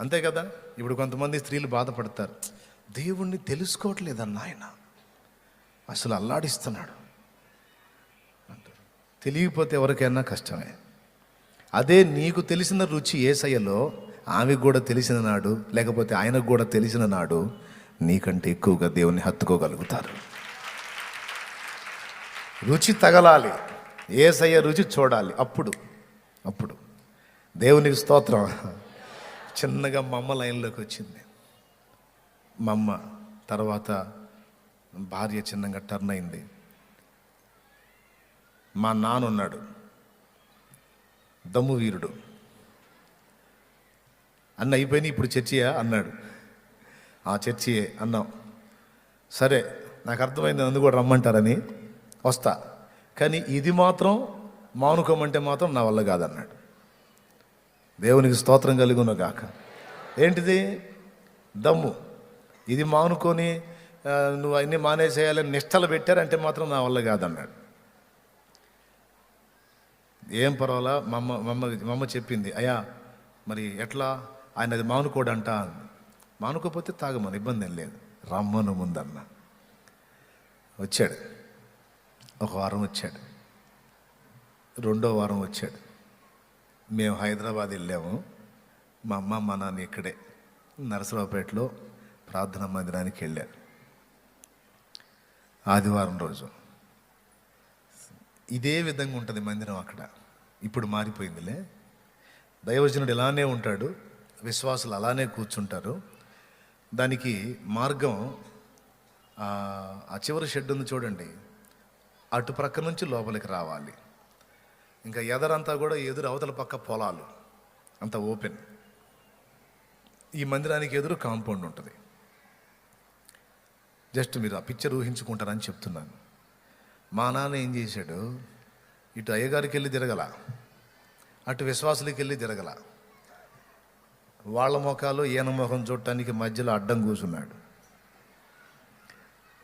అంతే కదా? ఇప్పుడు కొంతమంది స్త్రీలు బాధపడతారు. దేవుణ్ణి తెలుసుకోవట్లేదన్న ఆయన అసలు అల్లాడిస్తున్నాడు. అంటారు. తెలియకపోతే ఎవరికైనా కష్టమే. అదే నీకు తెలిసిన రుచి ఏసయ్యలో ఆమెకు కూడా తెలిసిన నాడు లేకపోతే ఆయనకు కూడా తెలిసిన నాడు నీకంటే ఎక్కువగా దేవుణ్ణి హత్తుకోగలుగుతారు. రుచి తగలాలి. ఏసయ్య రుచి చూడాలి. అప్పుడు అప్పుడు. దేవునికి స్తోత్రం. చిన్నగా మా అమ్మ లైన్లోకి వచ్చింది. మా అమ్మ తర్వాత భార్య చిన్నగా టర్న్ అయింది. మా నాన్న ఉన్నాడు. దమ్ము వీరుడు. అన్న అయిపోయినాయి ఇప్పుడు చర్చియా? అన్నాడు. ఆ చర్చియే అన్నాం. సరే నాకు అర్థమైంది అందు కూడా రమ్మంటారని. వస్తా. కానీ ఇది మాత్రం మానుకోమంటే మాత్రం నా వల్ల కాదన్నాడు. దేవునికి స్తోత్రం కలుగును గాక. ఏంటిది? దమ్ము. ఇది మానుకొని నువ్వు అన్ని మానేసేయాలని నిష్టలు పెట్టారంటే మాత్రం నా వల్ల కాదన్నాడు. ఏం పర్వాలా? మమ్మ మమ్మ మా చెప్పింది అయ్యా మరి ఎట్లా? ఆయన అది మానుకోడంట మానుకోపోతే మానుకోకపోతే తాగమని ఇబ్బంది ఏం లేదు. రమ్మను ముందన్న. వచ్చాడు. ఒక వారం వచ్చాడు. రెండో వారం వచ్చాడు. మేము హైదరాబాద్ వెళ్ళాము. మా అమ్మ మా నాన్న ఇక్కడే నరసరావుపేటలో ప్రార్థనా మందిరానికి వెళ్ళారు ఆదివారం రోజు. ఇదే విధంగా ఉంటుంది మందిరం అక్కడ. ఇప్పుడు మారిపోయిందిలే. దైవజనుడు ఇలానే ఉంటాడు. విశ్వాసులు అలానే కూర్చుంటారు. దానికి మార్గం ఆ ఆ చివరి షెడ్ ఉంది చూడండి. అటు ప్రక్క నుంచి లోపలికి రావాలి. ఇంకా ఎదరంతా కూడా ఎదురు అవతల పక్క పొలాలు. అంత ఓపెన్. ఈ మందిరానికి ఎదురు కాంపౌండ్ ఉంటుంది. జస్ట్ మీరు ఆ పిక్చర్ ఊహించుకుంటారని చెప్తున్నాను. మా నాన్న ఏం చేశాడు? ఇటు అయ్యగారికి వెళ్ళి తిరగల. అటు విశ్వాసులకి వెళ్ళి తిరగల. వాళ్ళ ముఖాలు ఈయన ముఖం చూడటానికి మధ్యలో అడ్డం కూర్చున్నాడు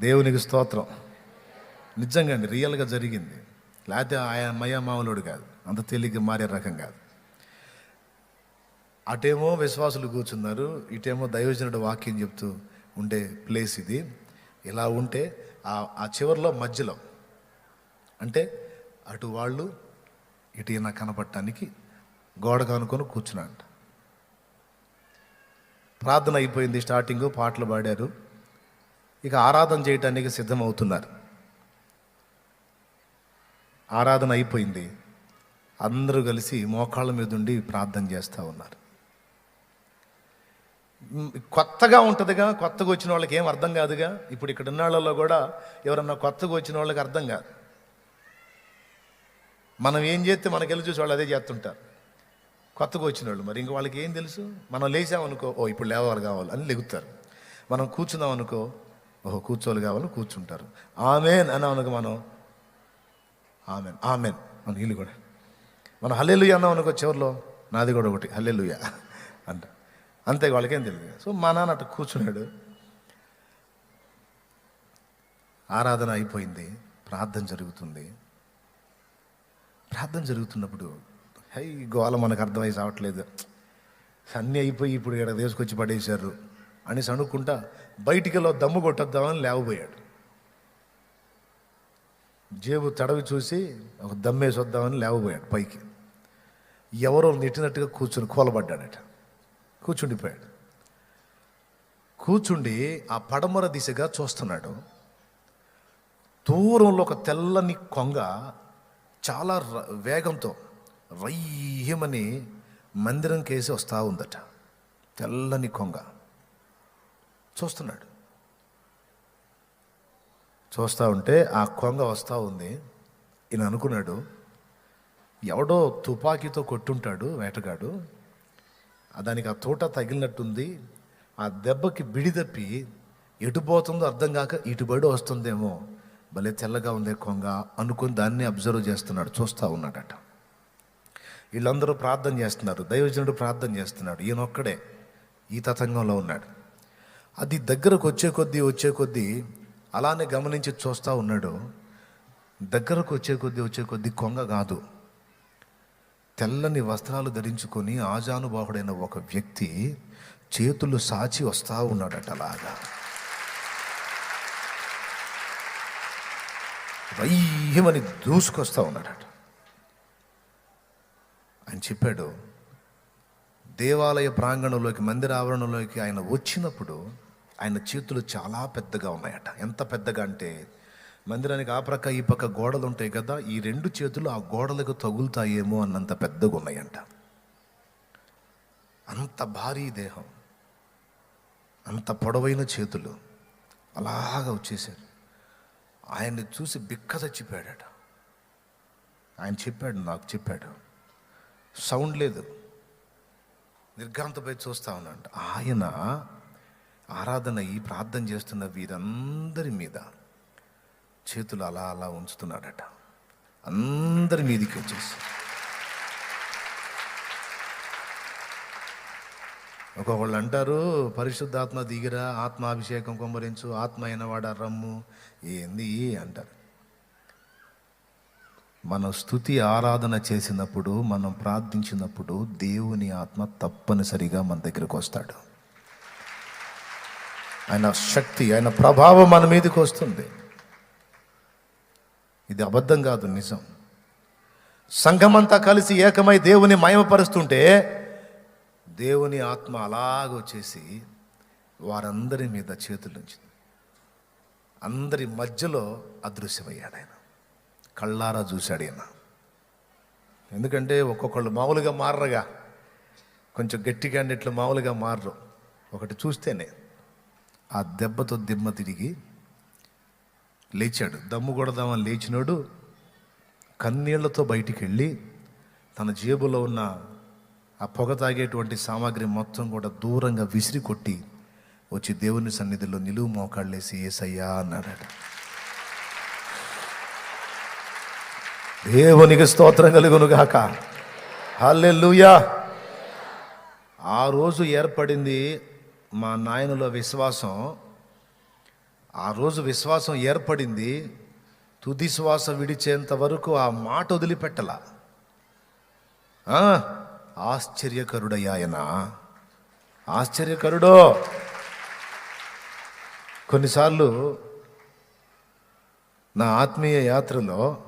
దేవునికి స్తోత్రం. నిజంగా అండి రియల్గా జరిగింది. లేకపోతే ఆయన మయ కాదు. అంత తేలిగ్గా మారే రకం కాదు. అటేమో విశ్వాసులు కూర్చున్నారు ఇటేమో దైవజనుడు వాక్యం చెప్తూ ఉండే ప్లేస్ ఇది. ఇలా ఉంటే ఆ ఆ చివరిలో మధ్యలో అంటే అటు వాళ్ళు ఇటు ఈయన కనపడటానికి గోడ కనుకొని కూర్చున్నాడు ప్రార్థన అయిపోయింది స్టార్టింగ్ పాటలు పాడారు. ఇక ఆరాధన చేయటానికి సిద్ధమవుతున్నారు. ఆరాధన అయిపోయింది. అందరూ కలిసి మోకాళ్ళ మీద ఉండి ప్రార్థన చేస్తూ ఉన్నారు. కొత్తగా ఉంటుందిగా కొత్తగా వచ్చిన వాళ్ళకి ఏం అర్థం కాదుగా? ఇప్పుడు ఇక్కడ ఉన్న వాళ్ళలో కూడా ఎవరన్నా కొత్తగా వచ్చిన వాళ్ళకి అర్థం కాదు. మనం ఏం చేస్తే మనకి వెళ్ళి చూసి వాళ్ళు అదే చేస్తుంటారు. కొత్తగా వచ్చిన వాళ్ళు మరి ఇంక వాళ్ళకి ఏం తెలుసు? మనం లేచామనుకో ఓ ఇప్పుడు లేవాలి కావాలి అని లెగుతారు. మనం కూర్చుందాం అనుకో ఓహో కూర్చోవాలి కావాలి కూర్చుంటారు. ఆమె అని అనుకో మనం ఆమెన్ ఆమెన్. మన వీళ్ళు కూడా. మనం హల్లెలుయ అన్నాం అనుకో చివరిలో నాది కూడా ఒకటి హల్లెలుయ అంట. అంతే వాళ్ళకేం తెలియదు. సో మా నాన్న అటు కూర్చున్నాడు. ఆరాధన అయిపోయింది ప్రార్థన జరుగుతుంది. ప్రార్థన జరుగుతున్నప్పుడు హై గోల మనకు అర్థమై సావట్లేదు అన్నీ అయిపోయి ఇప్పుడు ఇక్కడ తీసుకొచ్చి పడేశారు. అనేసి అనుకుంటా బయటికి వెళ్ళి దమ్ము కొట్టొద్దామని లేవబోయాడు. జేబు తడవి చూసి ఒక దమ్మేసి వద్దామని లేవబోయాడు పైకి. ఎవరో నెట్టినట్టుగా కూర్చుని కూలబడ్డాడట. కూర్చుండిపోయాడు. కూర్చుండి ఆ పడమర దిశగా చూస్తున్నాడు. దూరంలో ఒక తెల్లని కొంగ చాలా ర- వేగంతో రయ్యమని మందిరం కేసి వస్తూ ఉందట. తెల్లని కొంగ. చూస్తున్నాడు. చూస్తూ ఉంటే ఆ కొంగ వస్తూ ఉంది. ఈయన అనుకున్నాడు ఎవడో తుపాకీతో కొట్టుంటాడు వేటగాడు. దానికి ఆ తోట తగిలినట్టుంది. ఆ దెబ్బకి బిడి తప్పి అర్థం కాక ఇటుబడి వస్తుందేమో. భలే తెల్లగా ఉందే కొంగ అనుకుని దాన్ని అబ్జర్వ్ చేస్తున్నాడు చూస్తూ ఉన్నాడట. వీళ్ళందరూ ప్రార్థన చేస్తున్నారు దైవజనుడు ప్రార్థన చేస్తున్నాడు. ఈయనొక్కడే ఈ తతంగంలో ఉన్నాడు. అది దగ్గరకు వచ్చే కొద్దీ వచ్చే కొద్దీ అలానే గమనించి చూస్తూ ఉన్నాడు. దగ్గరకు వచ్చే కొద్దీ వచ్చే కొద్దీ కొంగ కాదు. తెల్లని వస్త్రాలు ధరించుకొని ఆజానుబాహుడైన ఒక వ్యక్తి చేతులు సాచి వస్తూ ఉన్నాడట అలాగా. రయ్యమని దూసుకొస్తా ఉన్నాడట. ఆయన చెప్పాడు. దేవాలయ ప్రాంగణంలోకి మందిర ఆవరణలోకి ఆయన వచ్చినప్పుడు ఆయన చేతులు చాలా పెద్దగా ఉన్నాయట. ఎంత పెద్దగా అంటే మందిరానికి ఆ ప్రక్క ఈ పక్క గోడలు ఉంటాయి కదా ఈ రెండు చేతులు ఆ గోడలకు తగులుతాయేమో అన్నంత పెద్దగా ఉన్నాయంట. అంత భారీ దేహం అంత పొడవైన చేతులు అలాగా వచ్చేసారు ఆయన్ని చూసి బిక్క చచ్చిపోయాడట. ఆయన చెప్పాడు నాకు చెప్పాడు సౌండ్ లేదు నిర్ఘాంతపై చూస్తా ఉన్నాడు. ఆయన ఆరాధన ఈ ప్రార్థన చేస్తున్న వీరందరి మీద చేతులు అలా అలా ఉంచుతున్నాడట. అందరి మీదికి వచ్చేసి. ఒకవాళ్ళు అంటారు పరిశుద్ధాత్మ దిగిరా ఆత్మాభిషేకం కొమ్మరించు ఆత్మ అయినవాడ రమ్ము. ఏంది అంటారు. మనం స్థుతి ఆరాధన చేసినప్పుడు మనం ప్రార్థించినప్పుడు దేవుని ఆత్మ తప్పనిసరిగా మన దగ్గరకు వస్తాడు. ఆయన శక్తి ఆయన ప్రభావం మన మీదకి వస్తుంది. ఇది అబద్ధం కాదు నిజం. సంఘమంతా కలిసి ఏకమై దేవుని మయమపరుస్తుంటే దేవుని ఆత్మ అలాగ చేసి వారందరి మీద చేతులుంచింది. అందరి మధ్యలో అదృశ్యమయ్యాడు ఆయన. కళ్ళారా చూశాడు ఆయన ఎందుకంటే ఒక్కొక్కళ్ళు మామూలుగా మారరుగా. కొంచెం గట్టిగా ఇట్లా మామూలుగా మారరు. ఒకటి చూస్తేనే. ఆ దెబ్బతో దిమ్మ తిరిగి లేచాడు. దమ్ము కొడదామని లేచినాడు కన్నీళ్ళతో బయటికి వెళ్ళి తన జేబులో ఉన్న ఆ పొగ తాగేటువంటి సామాగ్రి మొత్తం కూడా దూరంగా విసిరి కొట్టి వచ్చి దేవుని సన్నిధిలో నిలువు మోకాళ్ళేసి ఏసయ్యా అన్నాడట. దేవునికి స్తోత్రం కలుగునుగాక హల్లెల్లుయా ఆ రోజు ఏర్పడింది మా నాయనలో విశ్వాసం ఆ రోజు విశ్వాసం ఏర్పడింది. తుది శ్వాస విడిచేంత వరకు ఆ మాట వదిలిపెట్టల. ఆశ్చర్యకరుడయ్యాయనా ఆశ్చర్యకరుడయ్యాయన ఆశ్చర్యకరుడో. కొన్నిసార్లు నా ఆత్మీయ యాత్రలో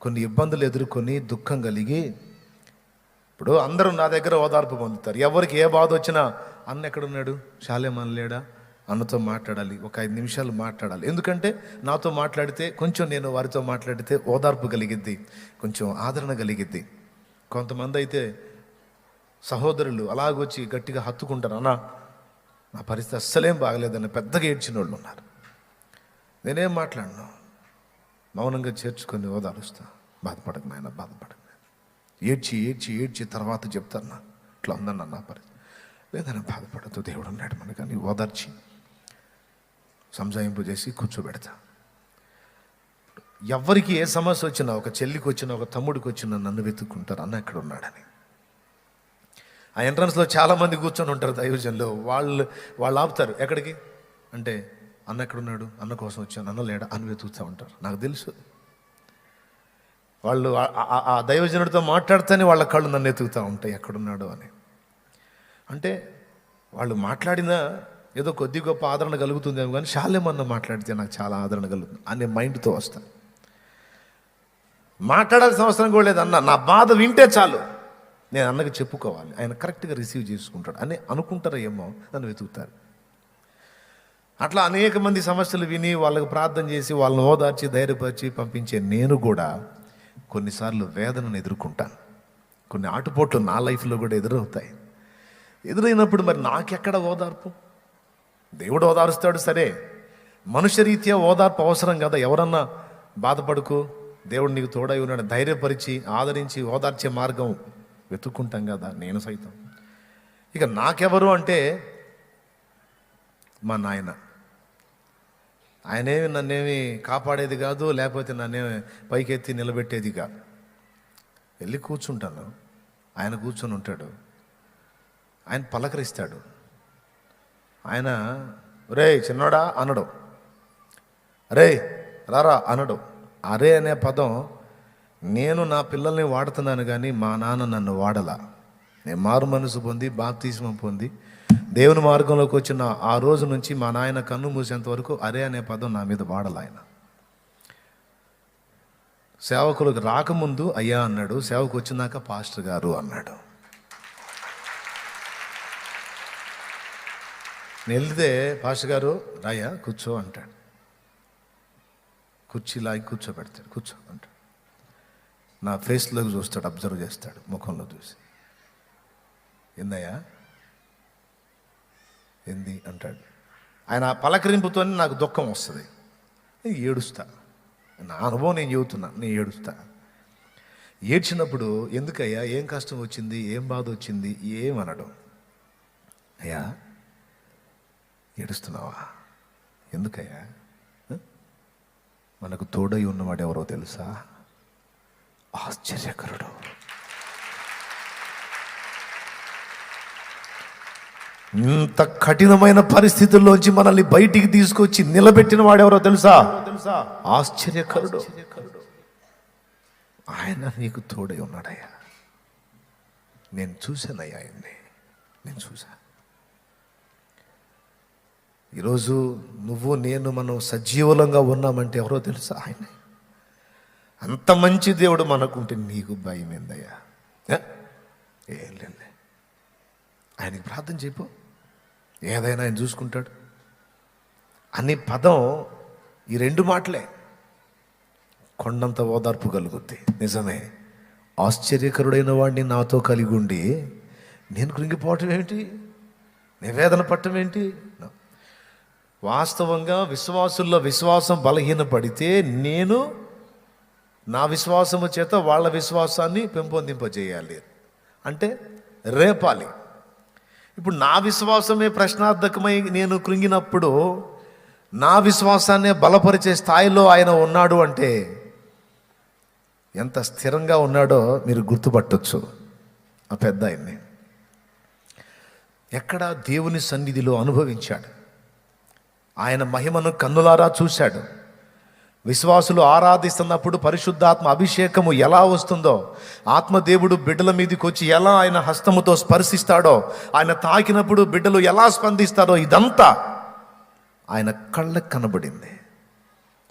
కొన్ని ఇబ్బందులు ఎదుర్కొని దుఃఖం కలిగి ఇప్పుడు అందరూ నా దగ్గర ఓదార్పు పొందుతారు. ఎవరికి ఏ బాధ వచ్చినా అన్న ఎక్కడున్నాడు? శాలేమన్ లేడా? అన్నతో మాట్లాడాలి ఒక ఐదు నిమిషాలు మాట్లాడాలి. ఎందుకంటే నాతో మాట్లాడితే కొంచెం నేను వారితో మాట్లాడితే ఓదార్పు కలిగిద్ది కొంచెం ఆదరణ కలిగిద్ది. కొంతమంది అయితే సహోదరులు అలాగొచ్చి గట్టిగా హత్తుకుంటారు అన్నా నా పరిస్థితి అస్సలేం బాగలేదని పెద్దగా ఏడ్చిన వాళ్ళు ఉన్నారు. నేనేం మాట్లాడను? మౌనంగా చేర్చుకొని ఓదారుస్తా. బాధపడకు నాయన బాధపడకు ఏడ్చి ఏడ్చి ఏడ్చి తర్వాత చెప్తాను ఇట్లా ఉందన్న నా పరిస్థితి. లేదని బాధపడద్దు దేవుడు ఉన్నాడు మనకని ఓదార్చి సంజాయింపు చేసి కూర్చోబెడతా. ఎవరికి ఏ సమస్య వచ్చినా ఒక చెల్లికి వచ్చినా ఒక తమ్ముడికి వచ్చినా నన్ను వెతుక్కుంటారు. అన్న ఎక్కడ ఉన్నాడని. ఆ ఎంట్రన్స్లో చాలామంది కూర్చొని ఉంటారు దైవజన్లో. వాళ్ళు వాళ్ళు ఆపుతారు. ఎక్కడికి? అంటే అన్న ఎక్కడున్నాడు అన్న కోసం వచ్చాను. అన్న లేడా? అని వెతుకుతూ ఉంటారు. నాకు తెలుసు. వాళ్ళు ఆ- ఆ దైవజనుడితో మాట్లాడితేనే వాళ్ళ కళ్ళు నన్ను ఎతుకుతూ ఉంటాయి. ఎక్కడున్నాడు అని. అంటే వాళ్ళు మాట్లాడిన ఏదో కొద్ది గొప్ప ఆదరణ కలుగుతుందేమో కానీ శాలేమన్న మాట్లాడితే నాకు చాలా ఆదరణ కలుగుతుంది అనే మైండ్తో వస్తాను మాట్లాడాల్సిన అవసరం కూడా లేదు అన్న. నా బాధ వింటే చాలు. నేను అన్నకి చెప్పుకోవాలి. ఆయన కరెక్ట్గా రిసీవ్ చేసుకుంటాడు. అని అనుకుంటారో ఏమో నన్ను వెతుకుతారు. అట్లా అనేక మంది సమస్యలు విని వాళ్ళకి ప్రార్థన చేసి వాళ్ళని ఓదార్చి ధైర్యపరిచి పంపించే నేను కూడా కొన్నిసార్లు వేదనను ఎదుర్కొంటాను. కొన్ని ఆటుపోట్లు నా లైఫ్లో కూడా ఎదురవుతాయి. ఎదురైనప్పుడు మరి నాకెక్కడ ఓదార్పు? దేవుడు ఓదారుస్తాడు సరే. మనుష్యరీత్యా ఓదార్పు అవసరం కదా. ఎవరన్నా బాధపడుకు దేవుడు నీకు తోడై ఉన్నాడు ధైర్యపరిచి ఆదరించి ఓదార్చే మార్గం వెతుక్కుంటాం కదా నేను సైతం. ఇక నాకెవరు అంటే మా నాయన. ఆయనేమి నన్నేమి కాపాడేది కాదు లేకపోతే నన్నేమి పైకెత్తి నిలబెట్టేది కాదు వెళ్ళి కూర్చుంటాను. ఆయన కూర్చొని ఉంటాడు. ఆయన పలకరిస్తాడు. ఆయన రే చిన్నోడా అనడు. రే రారా అనడు. అరే అనే పదం నేను నా పిల్లల్ని వాడుతున్నాను కానీ మా నాన్న నన్ను వాడలా. నేను మారు మనసు పొంది బాప్తీసం పొంది దేవుని మార్గంలోకి వచ్చిన ఆ రోజు నుంచి మా నాయన కన్ను మూసేంత వరకు అరే అనే పదం నా మీద వాడల ఆయన. సేవకులకు రాకముందు అయ్యా అన్నాడు. సేవకు వచ్చినాక పాస్టర్ గారు అన్నాడు. నేను భాష గారు రాయ కూర్చో అంటాడు. కుర్చీ లాగి కూర్చోబెడతాడు కూర్చో అంటాడు. నా ఫేస్లోకి చూస్తాడు అబ్జర్వ్ చేస్తాడు ముఖంలో చూసి. ఏందయ్యా? ఏంది? అంటాడు. ఆయన పలకరింపుతో పలకరింపుతోనే నాకు దుఃఖం వస్తుంది. నేను ఏడుస్తా. నా అనుభవం నేను చెబుతున్నా నేను ఏడుస్తా. ఏడ్చినప్పుడు ఎందుకయ్యా? ఏం కష్టం వచ్చింది? ఏం బాధ వచ్చింది? ఏమనడం? అయ్యా ఏడుస్తున్నావా? ఎందుకయ్యా? మనకు తోడై ఉన్నవాడు ఎవరో తెలుసా? ఆశ్చర్యకరుడు. ఇంత కఠినమైన పరిస్థితుల్లోంచి మనల్ని బయటికి తీసుకొచ్చి నిలబెట్టిన వాడెవరో తెలుసా? తెలుసా ఆశ్చర్యకరుడు. ఆయన నీకు తోడై ఉన్నాడయ్యా. నేను చూశానయ్యా ఆయన్ని. నేను చూశాను ఈరోజు నువ్వు నేను మనం సజీవులంగా ఉన్నామంటే ఎవరో తెలుసా ఆయన అంత మంచి దేవుడు మనకుంటే నీకు భయం ఏందయ్యా? ఏ? ఏం లేదు ఆయనకి ప్రార్థన చెప్పు. ఏదైనా ఆయన చూసుకుంటాడు. అనే పదం ఈ రెండు మాటలే. కొండంత ఓదార్పు కలుగుద్ది. నిజమే. ఆశ్చర్యకరుడైన వాడిని నాతో కలిగి ఉండి నేను కృంగిపోవటం ఏంటి? నివేదన పట్టం ఏంటి? వాస్తవంగా విశ్వాసుల్లో విశ్వాసం బలహీనపడితే నేను నా విశ్వాసము చేత వాళ్ళ విశ్వాసాన్ని పెంపొందింపజేయాలి. అంటే రేపాలి. ఇప్పుడు నా విశ్వాసమే ప్రశ్నార్థకమై నేను కృంగినప్పుడు నా విశ్వాసాన్ని బలపరిచే స్థాయిలో ఆయన ఉన్నాడు అంటే ఎంత స్థిరంగా ఉన్నాడో మీరు గుర్తుపట్టొచ్చు. ఆ పెద్ద ఆయన్ని. ఎక్కడ దేవుని సన్నిధిలో అనుభవించాడు. ఆయన మహిమను కన్నులారా చూశాడు. విశ్వాసులు ఆరాధిస్తున్నప్పుడు పరిశుద్ధాత్మ అభిషేకము ఎలా వస్తుందో ఆత్మదేవుడు బిడ్డల మీదకి వచ్చి ఎలా ఆయన హస్తముతో స్పర్శిస్తాడో ఆయన తాకినప్పుడు బిడ్డలు ఎలా స్పందిస్తారో ఇదంతా ఆయన కళ్ళకు కనబడింది.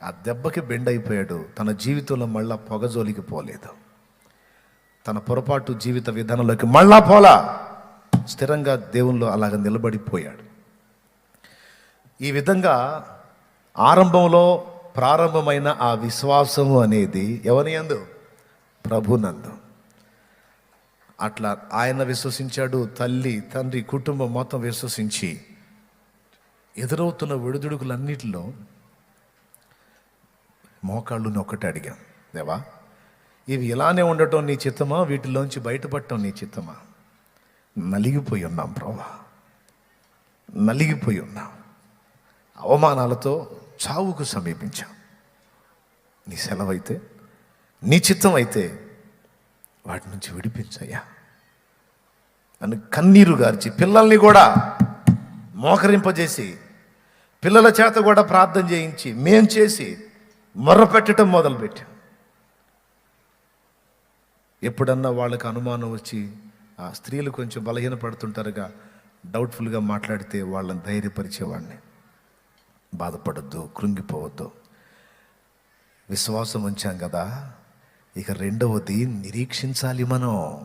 ఆ దెబ్బకి బెండ్ అయిపోయాడు తన జీవితంలో మళ్ళా పొగజోలికి పోలేదు. తన పొరపాటు జీవిత విధానంలోకి మళ్ళా పోలా. స్థిరంగా దేవుల్లో అలాగ నిలబడిపోయాడు. ఈ విధంగా ఆరంభంలో ప్రారంభమైన ఆ విశ్వాసము అనేది ఎవరి అందు ప్రభునందు అట్లా ఆయన విశ్వసించాడు తల్లి తండ్రి కుటుంబం మొత్తం విశ్వసించి ఎదురవుతున్న ఒడిదుడుకులన్నిటిలో మోకాళ్ళుని ఒక్కటి అడిగాం. దేవా ఇవి ఇలానే ఉండటం నీ చిత్తమా? వీటిలోంచి బయటపడటం నీ చిత్తమా? నలిగిపోయి ఉన్నాం ప్రభా. నలిగిపోయి ఉన్నాం. అవమానాలతో చావుకు సమీపించాం. నీ సెలవైతే నీ చిత్తం అయితే వాటి నుంచి విడిపించయ్యా. అని కన్నీరు గార్చి పిల్లల్ని కూడా మోకరింపజేసి పిల్లల చేత కూడా ప్రార్థన చేయించి మేం చేసి మొర్రపెట్టడం మొదలుపెట్టాం. ఎప్పుడన్నా వాళ్ళకి అనుమానం వచ్చి ఆ స్త్రీలు కొంచెం బలహీనపడుతుంటారుగా డౌట్ఫుల్గా మాట్లాడితే వాళ్ళని ధైర్యపరిచేవాడిని. బాధపడద్దు కృంగిపోవద్దు. విశ్వాసం ఉంచాం కదా ఇక రెండవది నిరీక్షించాలి మనం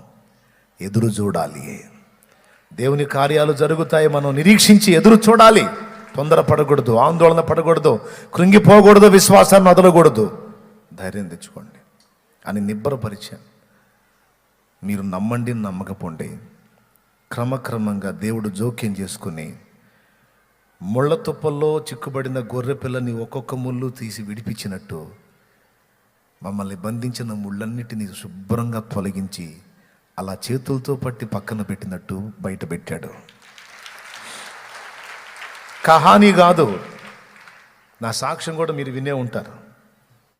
ఎదురు చూడాలి. దేవుని కార్యాలు జరుగుతాయి మనం నిరీక్షించి ఎదురు చూడాలి. తొందరపడకూడదు ఆందోళన పడకూడదు కృంగిపోకూడదు విశ్వాసాన్ని వదలకూడదు. ధైర్యం తెచ్చుకోండి. అని నిబ్బరపరిచాను. మీరు నమ్మండి నమ్మకపోండి. క్రమక్రమంగా దేవుడు జోక్యం చేసుకుని ముళ్ళ తుప్పల్లో చిక్కుబడిన గొర్రె పిల్లని ఒక్కొక్క ముళ్ళు తీసి విడిపించినట్టు మమ్మల్ని బంధించిన ముళ్ళన్నిటినీ శుభ్రంగా తొలగించి అలా చేతులతో పట్టి పక్కన పెట్టినట్టు బయట పెట్టాడు. కహాని కాదు నా సాక్ష్యం కూడా మీరు వినే ఉంటారు.